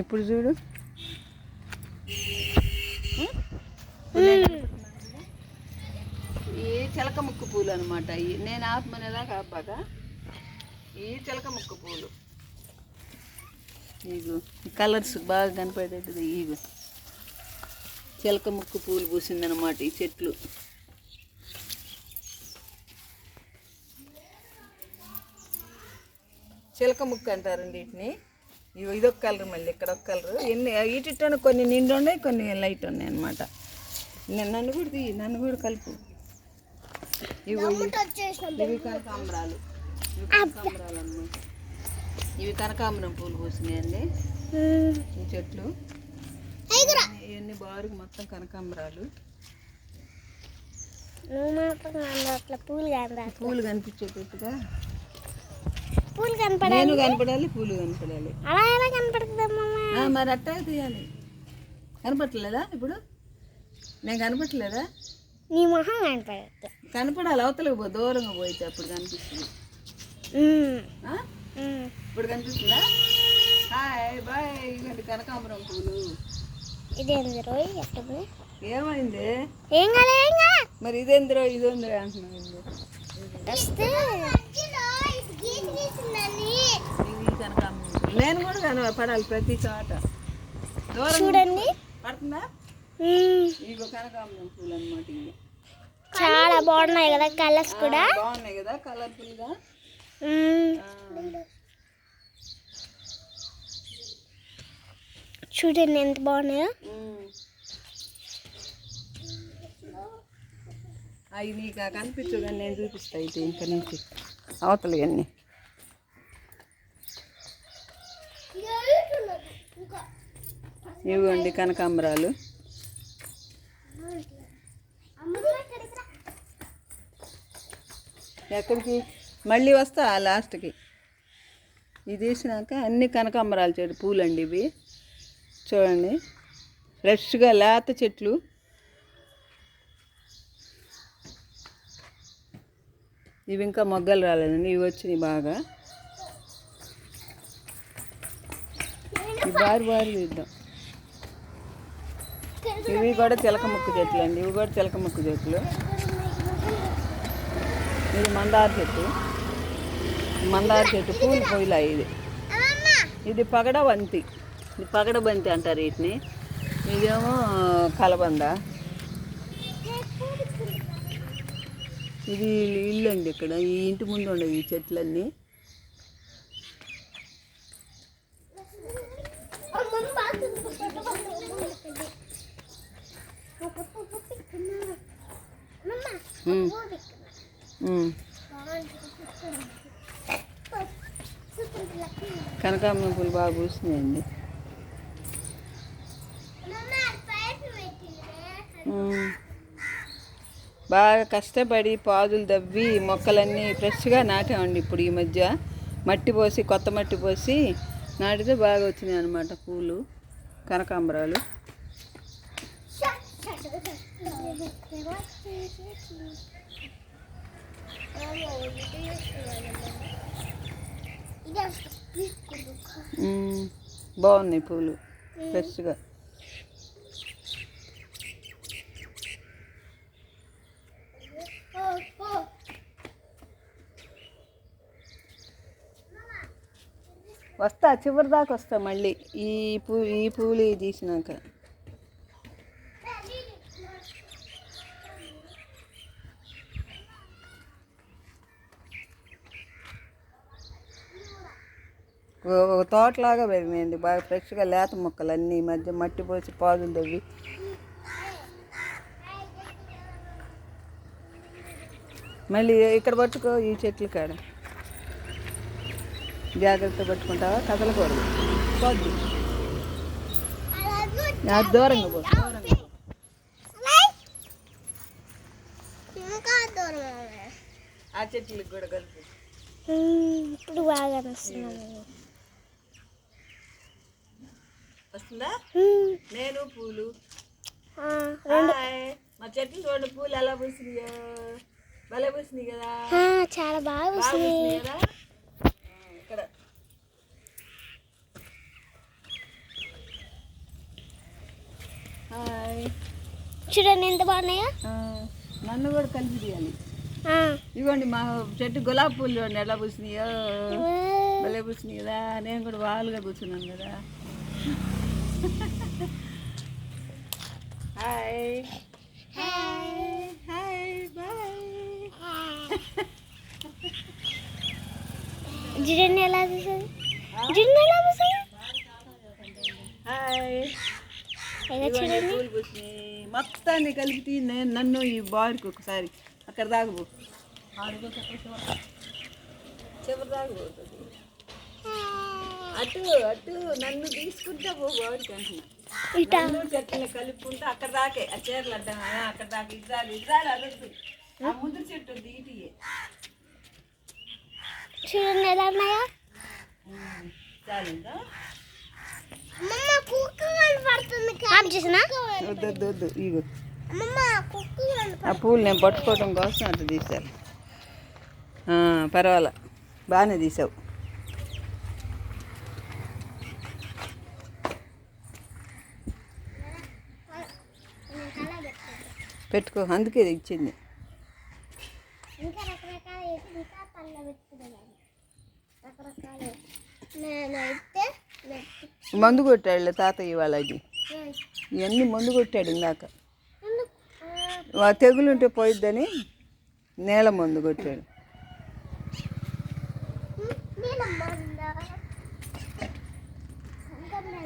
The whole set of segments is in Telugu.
ఇప్పుడు చూడు? ఈ చిలక ముక్కు పూలు అనమాట నేను ఆత్మనేలా కాపాగా ఈ చిలక ముక్కు పూలు. ఇగో కలర్స్ బాగా కనపడేది ఇగో. చిలక ముక్కు పూలు పూసిందనమాట ఈ చెట్లు. చిలక ముక్కు అంటారండి వీటిని. ఇదొక కలర్ మళ్ళీ ఇక్కడ ఒక కలర్. ఎన్ని వీటితో కొన్ని నిండు ఉన్నాయి కొన్ని లైట్ ఉన్నాయి అనమాట నన్ను కూడా తీ నన్ను కూడా కలుపు. ఇవి ఇవి కనకాంబరాలు. ఇవి కనకాంబరాలు అన్నమాట ఇవి కనకాంబరం పూలు పూసినాయండి ఈ చెట్లు. ఇవన్నీ బారుకు మొత్తం కనకాంబరాలు. పూలు కనిపించేటట్టుగా. పూలు కనపడ నేను కనపడాలి పూలు కనపడాలి. అలా ఎలా కనపడుతుందమ్మా? ఆ, మరి అట్టా తీయాలి. కనపట్లేదా ఇప్పుడు? నేను కనపట్లేదా నీ మొహం కనపడద్దు కనపడాలి అవతలకు పో దూరంగా పోయితే అప్పుడు కనిపిస్తుంది? ఇప్పుడు కనిపిస్తుందా? హాయ్ బాయ్ ఇవ్వండి కనకాంబరం పూలు. ఇదేంది రోయ్? ఎప్పుడు ఏమైంది? ఏం కాలే మరి ఇదేందిరో ఇదేందిరో అంటున్నావు ఏంది? వస్తే నేను కూడా కనపడాలి ప్రతి చోట. చూడండి. పడుతుందా? మ్మ్. ఇగో కనకాంబరం పూలు అనమాట ఇవి. చాలా బాగున్నాయి కదా కలర్స్ కూడా. బాగున్నాయి కదా. చూడండి ఎంత బాగున్నాయో. అవి నీకు కనిపించు కానీ నేను చూపిస్తా అయితే ఇంకా నుంచి. అవతలి అన్నీ. ఇవ్వండి కనకాంబరాలు. ఎక్కడికి? మళ్ళీ వస్తా లాస్ట్కి. ఇది తీసినాక అన్ని కనకాంబరాలు చెట్టు పూలండి ఇవి. చూడండి. ఫ్రెష్గా లేత చెట్లు. ఇవి ఇంకా మొగ్గలు రాలేదండి. ఇవి వచ్చినాయి బాగా. ఈ బారి బారి ఇవి కూడా చిలక ముక్కు చెట్లు అండి. ఇవి కూడా చిలక ముక్కు చెట్లు. ఇది మందార చెట్టు. మందార చెట్టు పూలు పూల ఇది. ఇది పగడ బంతి. ఇది పగడ బంతి అంటారు వీటిని. ఇదేమో కలబంద. ఇది ఇల్లు అండి ఇక్కడ. ఈ ఇంటి ముందు ఉండవు ఈ చెట్లన్నీ. కనకాంబరం పూలు బాగా పూసినాయండి ఉమ్. బాగా కష్టపడి పాదులు దవ్వి మొక్కలన్నీ ఫ్రెష్గా నాటామండి ఇప్పుడు ఈ మధ్య. మట్టి పోసి కొత్త మట్టి పోసి నాటితే బాగా వచ్చినాయి అనమాట పూలు కనకాంబరాలు. బాగున్నాయి పూలు. ఫ్రెష్గా వస్తా చివరి దాకా వస్తా మళ్ళీ. ఈ పూ ఈ పూలు తీసినాక. ఒక తోటలాగా పెరిగినాయండి. బాగా ఫ్రెష్గా లేత మొక్కలు అన్నీ ఈ మధ్య మట్టి పోసి పాదులు తవ్వి. మళ్ళీ ఇక్కడ పట్టుకో ఈ చెట్లు కాడ. జాగ్రత్త పట్టుకుంటావా? కదలకూడదు. పోద్ది. దూరంగా పో ఆ చెట్లకు కూడా కలిపి. ఇప్పుడు బాగా వస్తున్నాను వస్తుందా? నేను పూలు. మా చెట్లు చూడండి పూలు ఎలా పూసినాయో? భలే పూసినాయి కదా. చాలా బాగా కదా? ఇక్కడ. చూడండి ఎంత బాగున్నాయా? నన్ను కూడా కలిసి తీయాలి. ఇవ్వండి మా చెట్టు గులాబీ పూలు చూడండి ఎలా పూసినాయో. భలే పూసినాయి కదా. నేను కూడా వాళ్ళుగా కూర్చున్నాను కదా. హాయ్ హాయ్ హాయ్ బాయ్ చూడండి ఎలా చూసాడు చూడండి ఎలా చూసాడు హాయ్ ఎలా ఇవ్వండి చూడండి పూలు పూసినాయి మొత్తాన్ని కలిపి నేను నన్ను ఈ బార్కి ఒకసారి అక్కడ దాగబో చివరి దాగబోతుంది అటు అటు నన్ను తీసుకుంటా పో నన్ను చెట్లను కలుపుకుంటూ అక్కడ దాకే ఆ చీరలు అడ్డం అక్కడ దాకా ఇద్దాలు అదొద్దు ఆ ముద్ర చెట్టు చూడండి ఎలా ఉన్నాయా. చాలిందా? వద్దు వద్దు ఇగో. కనపడుతుంది ఆ పూలు నేను పట్టుకోవడం కోసం అట్లా తీశాను ఆ, పర్వాలా. బాగానే తీసావు పెట్టుకో అందుకే ఇది ఇచ్చింది. మందు కొట్టాడులే తాతయ్య వాళ్ళకి ఇవన్నీ మందు కొట్టాడు ఇందాక. ఎందుకు? వా తెగులు ఉంటే పోయిద్దని నేల మందు కొట్టాడు నీలమ్మ ఈ షాల్ పెద్దగా అయితే కదమ్మా ఉమ్, మూడు సెట్లు మొట్ట సెట్ మొట్ట సెట్ నీ ఇది కూడా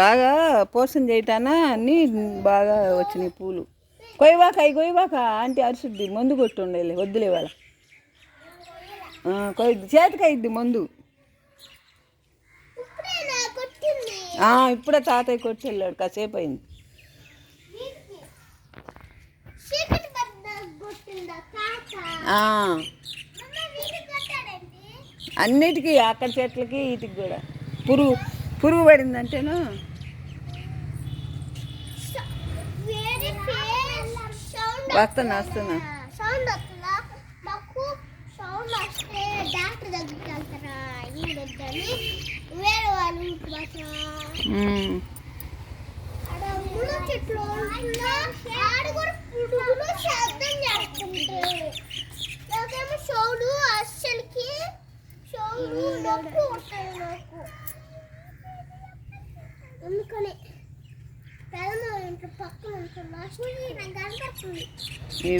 బాగా పోషణ చేయటాన అన్నీ బాగా వచ్చినాయి పూలు. కొయ్యవాక అవి కొయ్యవాక ఆంటీ అరుసుద్ది మందు కొట్టుండేలే వద్దులే వాళ్ళ కొయ్యద్ది చేతికి అయింది మందు. ఇప్పుడే తాతయ్య కొట్టి వెళ్ళాడు కాసేపు అయింది. అన్నిటికీ అక్కడ చెట్లకి వీటికి కూడా. పురుగు. పురుగు పడిందంటేను? వస్తున్నా వస్తున్నా. Sound nueve